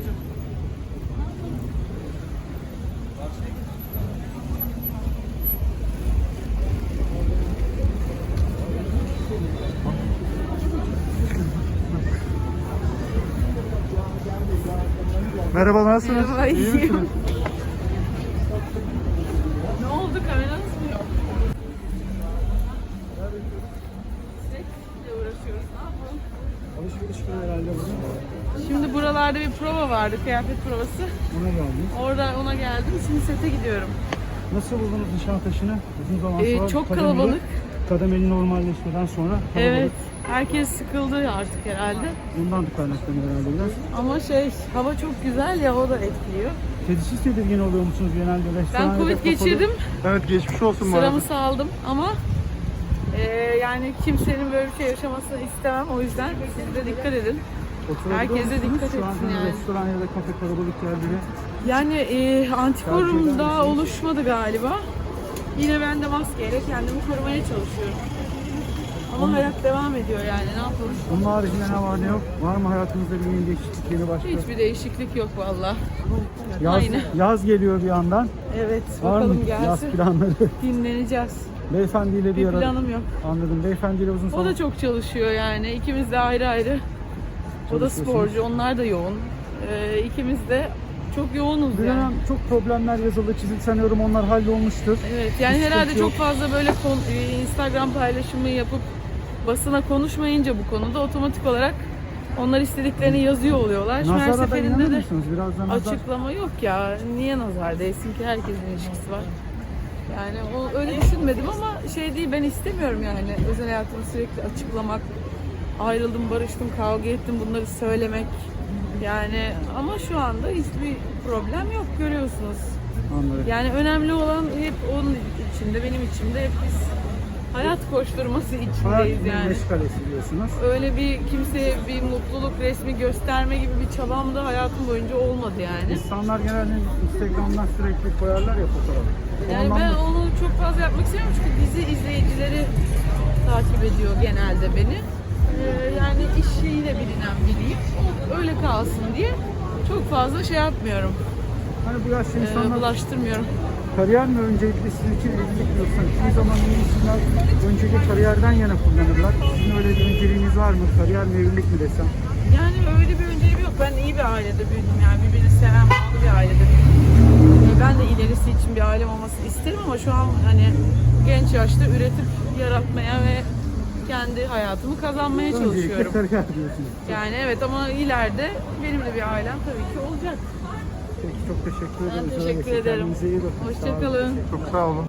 acaba? Merhaba nasılsınız? Merhaba, İyi iyiyim. misiniz? Ne oldu kameranız mı yok? Sürekli uğraşıyoruz. Ne yapalım? Alışveriş günü herhalde bugün. Şimdi buralarda bir prova vardı, kıyafet provası. Ona geldiniz. Orada ona geldim. Şimdi sete gidiyorum. Nasıl buldunuz Nişantaşı'nı? Uzun zaman Ee, sonra çok kademeli- kalabalık. Kademeli normalleşmeden sonra kalabalık. Evet. Herkes sıkıldı artık herhalde. Bundan da kaynaklanıyor herhalde biraz. Ama şey, hava çok güzel ya o da etkiliyor. Kedisiz tedirgin oluyor musunuz genelde restoran Ben Covid geçirdim. Evet geçmiş olsun Sıramı saldım ama e, yani kimsenin böyle bir şey yaşamasını istemem. O yüzden siz de dikkat edin. Herkese dikkat etsin yani. Restoran ya da kafe kalabalık yerleri. Yani e, antikorumda oluşmadı galiba. Yine ben de maskeyle kendimi korumaya çalışıyorum. Ama hayat devam ediyor yani ne yapalım. Bunun haricinde ne var ne yok? Var mı hayatınızda bir yeni değişiklik yeni başka? Hiçbir değişiklik yok valla. Yaz, Aynı. yaz geliyor bir yandan. Evet Var mı bakalım yaz gelsin. planları? Dinleneceğiz. Beyefendiyle bir Bir ara planım yok. anladım. Beyefendiyle uzun O zaman da çok çalışıyor yani. İkimiz de ayrı ayrı. O da sporcu, onlar da yoğun. Ee, ikimiz de çok yoğunuz Bir yani. çok problemler yazıldı, çizildi sanıyorum onlar hallolmuştur. Evet yani Hiç herhalde sıkıntı yok. çok fazla böyle kon- e, Instagram paylaşımı yapıp basına konuşmayınca bu konuda otomatik olarak onlar istediklerini yazıyor oluyorlar. Her Nazara da seferinde de mısınız? Biraz da nazar. açıklama yok ya. Niye nazar değsin ki herkesin ilişkisi var. Yani o öyle düşünmedim ama şey değil ben istemiyorum yani özel hayatımı sürekli açıklamak. Ayrıldım, barıştım, kavga ettim bunları söylemek. Yani ama şu anda hiçbir problem yok görüyorsunuz. Anladım. Yani önemli olan hep onun içinde, benim içimde hep biz hayat koşturması içindeyiz yani. meşgalesi diyorsunuz. Öyle bir kimseye bir mutluluk resmi gösterme gibi bir çabam da hayatım boyunca olmadı yani. İnsanlar genelde Instagram'dan sürekli koyarlar ya fotoğraf. Yani Ondan ben mı- onu çok fazla yapmak istemiyorum çünkü dizi izleyicileri takip ediyor genelde beni. Ee, yani işiyle bilinen biriyim. Öyle kalsın diye çok fazla şey yapmıyorum. Hani bu yaşta Ee, insanlar bulaştırmıyorum. kariyer mi öncelikli sizin için evlilik diyorsan. Kimi zaman insanlar önceki kariyerden yana kullanırlar. Sizin öyle bir önceliğiniz var mı? Kariyer mi evlilik mi desem? Yani öyle bir önceliğim yok. Ben iyi bir ailede büyüdüm yani birbirini seven bağlı bir ailede büyüdüm. Ee, Ben de ilerisi için bir ailem olmasını isterim ama şu an hani genç yaşta üretip yaratmaya ve kendi hayatımı kazanmaya Öncelikle çalışıyorum. Yani evet ama ileride benim de bir ailem tabii ki olacak. Çok teşekkür Ben ederim. teşekkür ederim. Kendinize iyi bakın. Sağ olun. Hoşçakalın. Çok sağ olun.